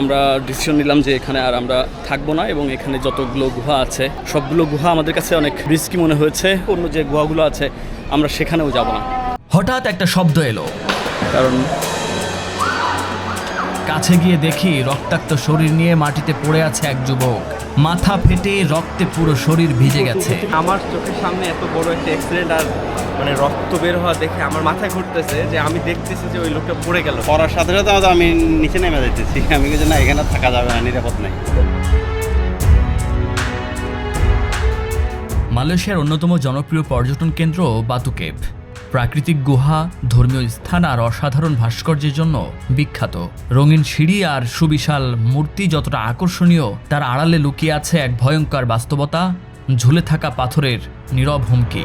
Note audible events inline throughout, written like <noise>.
আমরা ডিসিশন নিলাম যে এখানে আর আমরা থাকব না এবং এখানে যতগুলো গুহা আছে সবগুলো গুহা আমাদের কাছে অনেক রিস্কি মনে হয়েছে। অন্য যে গুহাগুলো আছে আমরা সেখানেও যাব না। হঠাৎ একটা শব্দ এলো। কারণ কাছে গিয়ে দেখি রক্তাক্ত শরীর নিয়ে মাটিতে পড়ে আছে এক যুবক। মাথা ফেটে রক্তে পুরো শরীর ভিজে গেছে। আমার চোখের সামনে এত বড় একটা অ্যাক্সিডেন্ট আর মানে রক্ত বের হওয়া দেখে আমার মাথায় ঘুরতেছে যে আমি দেখতেছি যে ওই লোকটা পড়ে গেল। পড়ার সাথে সাথে হয়তো আমি নিচে নেমে যাইতেছি। আমি কিছু না এখানে থাকা যাবে না নিরাপদ নাই। মালয়েশিয়ার অন্যতম জনপ্রিয় পর্যটন কেন্দ্র বাতুকেভ প্রাকৃতিক গুহা, ধর্মীয় স্থান আর অসাধারণ ভাস্কর্যের জন্য বিখ্যাত। রঙিন সিঁড়ি আর সুবিশাল মূর্তি যতটা আকর্ষণীয়, তার আড়ালে লুকিয়ে আছে এক ভয়ঙ্কর বাস্তবতা, ঝুলে থাকা পাথরের নীরব হুমকি।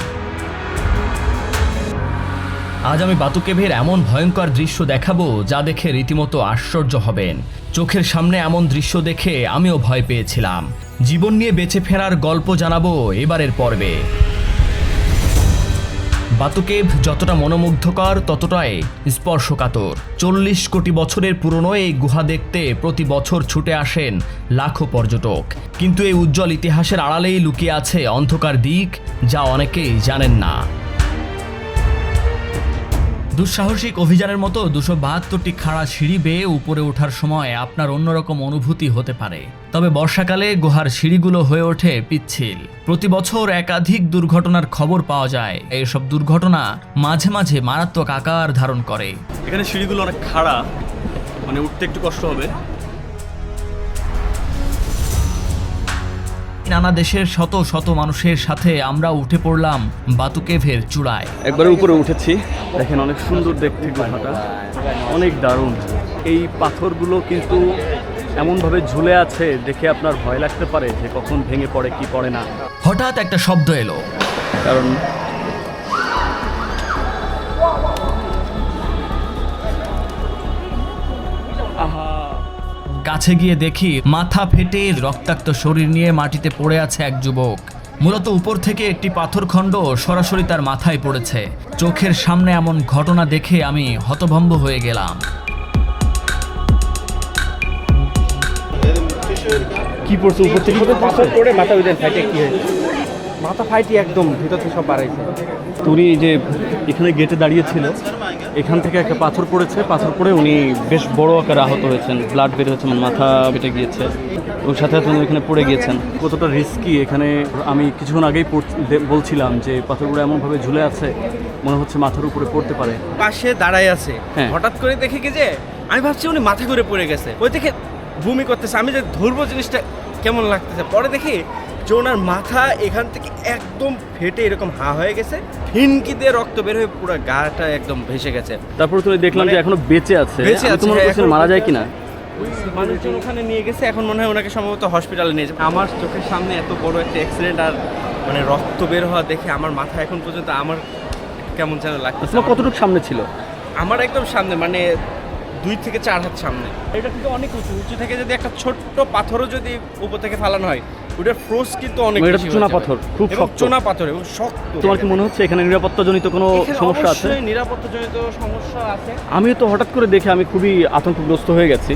আজ আমি বাতুকেভের এমন ভয়ঙ্কর দৃশ্য দেখাবো যা দেখে রীতিমতো আশ্চর্য হবেন। চোখের সামনে এমন দৃশ্য দেখে আমিও ভয় পেয়েছিলাম। জীবন নিয়ে বেঁচে ফেরার গল্প জানাব এবারের পর্বে। বাতুকেভ যতটা মনোমুগ্ধকর, ততটাই স্পর্শকাতর। চল্লিশ কোটি বছরের পুরনো এই গুহা দেখতে প্রতি বছর ছুটে আসেন লাখো পর্যটক। কিন্তু এই উজ্জ্বল ইতিহাসের আড়ালেই লুকিয়ে আছে অন্ধকার দিক, যা অনেকেই জানেন না। দুঃসাহসিক অভিযানের মতো দুশো বাহাত্তরটি খাড়া সিঁড়ি বেয়ে উপরে ওঠার সময় আপনার অন্যরকম অনুভূতি হতে পারে। তবে বর্ষাকালে গুহার সিঁড়িগুলো হয়ে ওঠে পিচ্ছিল। প্রতি বছর একাধিক দুর্ঘটনার খবর পাওয়া যায়। এইসব দুর্ঘটনা মাঝে মাঝে মারাত্মক আকার ধারণ করে। এখানে সিঁড়িগুলো অনেক খাড়া মানে উঠতে একটু কষ্ট হবে। নানা দেশের শত শত মানুষের সাথে আমরা উঠে পড়লাম বাতুকেভের চূড়ায়। একবারে উপরে উঠেছি। দেখেন অনেক সুন্দর দেখতে গুহাটা। অনেক দারুণ। এই পাথরগুলো কিন্তু এমনভাবে ঝুলে আছে দেখে আপনার ভয় লাগতে পারে যে কখন ভেঙে পড়ে কি পড়ে না। হঠাৎ একটা শব্দ এলো। কারণ কাছে গিয়ে দেখি মাথা ফেটে রক্তাক্ত শরীর নিয়ে মাটিতে পড়ে আছে এক যুবক। মূলত উপর থেকে একটি পাথরখণ্ড সরাসরি তার মাথায় পড়েছে। চোখের সামনে এমন ঘটনা দেখে আমি হতভম্ব হয়ে গেলাম। কি পড়ছে? উপর থেকে? পাথর পড়ে মাথা ফাইটে কি হয়েছে? মাথা ফাইটি একদম ভিতর থেকে সব বাড়াইছে উনি যে এখানে গেটে দাঁড়িয়েছিল এখান থেকে একটা পাথর পড়েছে পাথর পড়ে উনি বেশ বড় আকারে আহত হয়েছেন ব্লাড বের হয়েছে মানে মাথা বেটে গিয়েছে। ওর সাথে সাথে উনি এখানে পড়ে গিয়েছেন। কতটা রিস্কি এখানে আমি কিছুক্ষণ আগেই বলছিলাম যে পাথরগুলো এমনভাবে ঝুলে আছে মনে হচ্ছে মাথার উপরে পড়তে পারে। পাশে দাঁড়ায় আছে। হ্যাঁ। হঠাৎ করে দেখি কি যে আমি ভাবছি উনি মাথা ঘুরে পড়ে গেছে। ওই দেখে ভূমি করতেছে আমি যে ধরবো জিনিসটা কেমন লাগতেছে? পরে দেখি যে ওনার মাথা এখান থেকে একদম ফেটে এরকম হা হয়ে গেছে। ফিনকি দিয়ে রক্ত বের হয়ে পুরো গাটা একদম ভেসে গেছে। তারপর তুমি দেখলাম যে মানে এখনও বেঁচে আছে। বেঁচে আছে, হ্যাঁ, মারা যায় কিনা? মানুষজন ওখানে নিয়ে গেছে এখন মনে হয় ওনাকে সম্ভবত হসপিটালে নিয়ে যাবে। আমার চোখের সামনে এত বড় একটা অ্যাক্সিডেন্ট আর মানে রক্ত বের হওয়া দেখে আমার মাথা এখন পর্যন্ত আমার কেমন যেন লাগতেছে। কতটুকু সামনে ছিল? আমার একদম সামনে মানে দুই থেকে চার হাত সামনে। এটা কিন্তু অনেক উঁচু। উঁচু থেকে যদি একটা ছোট্ট পাথরও যদি উপর থেকে ফালানো হয় ওটার ফোর্স কিন্তু অনেক এটা চুনা পাথর, খুব শক্ত। চুনা পাথর এবং শক্ত। তোমার কি মনে হচ্ছে এখানে নিরাপত্তাজনিত কোনো সমস্যা আছে? নিরাপত্তাজনিত সমস্যা আছে। আমিও তো হঠাৎ করে দেখে আমি খুবই আতঙ্কগ্রস্ত হয়ে গেছি।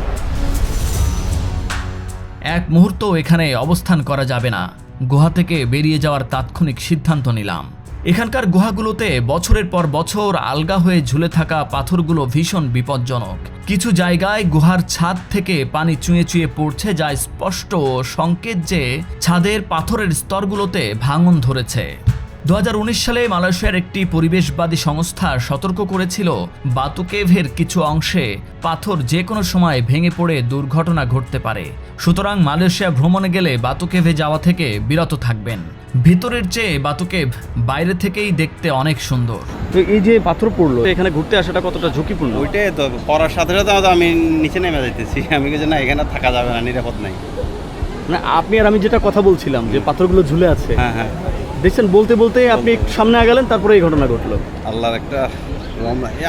এক মুহূর্ত এখানে অবস্থান করা যাবে না। গুহা থেকে বেরিয়ে যাওয়ার তাৎক্ষণিক সিদ্ধান্ত নিলাম। এখানকার গুহাগুলোতে বছরের পর বছর আলগা হয়ে ঝুলে থাকা পাথরগুলো ভীষণ বিপজ্জনক। কিছু জায়গায় গুহার ছাদ থেকে পানি চুঁয়ে চুঁয়ে পড়ছে যা স্পষ্ট সংকেত যে ছাদের পাথরের স্তরগুলোতে ভাঙন ধরেছে। দু হাজার উনিশ সালে মালয়েশিয়ার একটি পরিবেশবাদী সংস্থা সতর্ক করেছিল বাতুকেভের কিছু অংশে পাথর যে কোনো সময় ভেঙে পড়ে দুর্ঘটনা ঘটতে পারে। সুতরাং মালয়েশিয়া ভ্রমণে গেলে বাতুকেভে যাওয়া থেকে বিরত থাকবেন। ভিতরের চেয়ে বাতুকেভ বাইরে থেকেই দেখতে অনেক সুন্দর। তো এই যে পাথর পড়ল এখানে ঘুরতে আসাটা কতটা ঝুঁকিপূর্ণ? ওইটাই তো পড়ার সাথে সাথে আমি নিচে নেমে যাইতেছি। <laughs> আমি কিছু না এখানে থাকা যাবে না নিরাপদ নাই। না আপনি আর আমি যেটা কথা বলছিলাম যে পাথরগুলো ঝুলে আছে হ্যাঁ হ্যাঁ। দেখছেন বলতে বলতে আপনি একটু সামনে আগালেন তারপরে এই ঘটনা ঘটলো। আল্লাহর একটা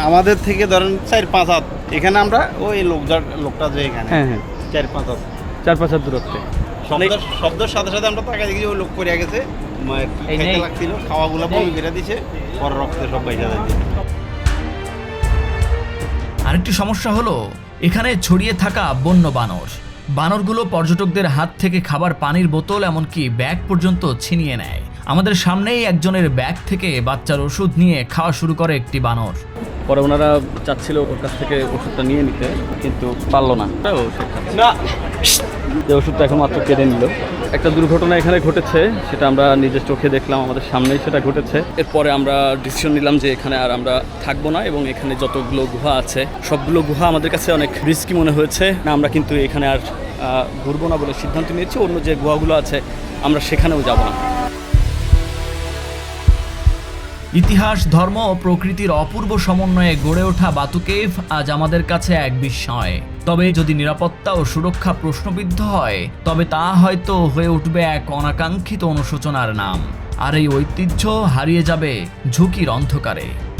আমাদের থেকে ধরেন চার পাঁচ হাত এখানে আমরা ওই লোকজার লোকটা যে এখানে হ্যাঁ হ্যাঁ। চার পাঁচ হাত। চার পাঁচ হাত দূরত্বে। শব্দ শব্দের সাথে সাথে আমরা দেখি লোক পড়ে গেছে। খাইতে লাগছিল খাওয়াগুলো বমি করে দিছে পরে রক্তে সব বাইসা যাচ্ছে আরেকটি সমস্যা হলো এখানে ছড়িয়ে থাকা বন্য বানর। বানরগুলো পর্যটকদের হাত থেকে খাবার পানির বোতল এমনকি ব্যাগ পর্যন্ত ছিনিয়ে নেয়। আমাদের সামনেই একজনের ব্যাগ থেকে বাচ্চার ওষুধ নিয়ে খাওয়া শুরু করে একটি বানর। পরে ওনারা চাচ্ছিল ওর কাছ থেকে ওষুধটা নিয়ে নিতে কিন্তু পারল। না। যে ওষুধটা এখন মাত্র কেড়ে নিল। একটা দুর্ঘটনা এখানে ঘটেছে, সেটা আমরা নিজের চোখে দেখলাম, আমাদের সামনেই সেটা ঘটেছে। এরপরে আমরা ডিসিশন নিলাম যে এখানে আর আমরা থাকব না এবং এখানে যতগুলো গুহা আছে, সবগুলো গুহা আমাদের কাছে অনেক রিস্কি মনে হয়েছে। না, আমরা কিন্তু এখানে আর ঘুরবো না বলে সিদ্ধান্ত নিয়েছি, অন্য যে গুহাগুলো আছে, আমরা সেখানেও যাব না। ইতিহাস, ধর্ম ও প্রকৃতির অপূর্ব সমন্বয়ে গড়ে ওঠা বাতুকেভ আজ আমাদের কাছে এক বিস্ময়। তবে যদি নিরাপত্তা ও সুরক্ষা প্রশ্নবিদ্ধ হয়, তবে তা হয়তো হয়ে উঠবে এক অনাকাঙ্ক্ষিত অনুশোচনার নাম। আর এই ঐতিহ্য হারিয়ে যাবে ঝুঁকির অন্ধকারে।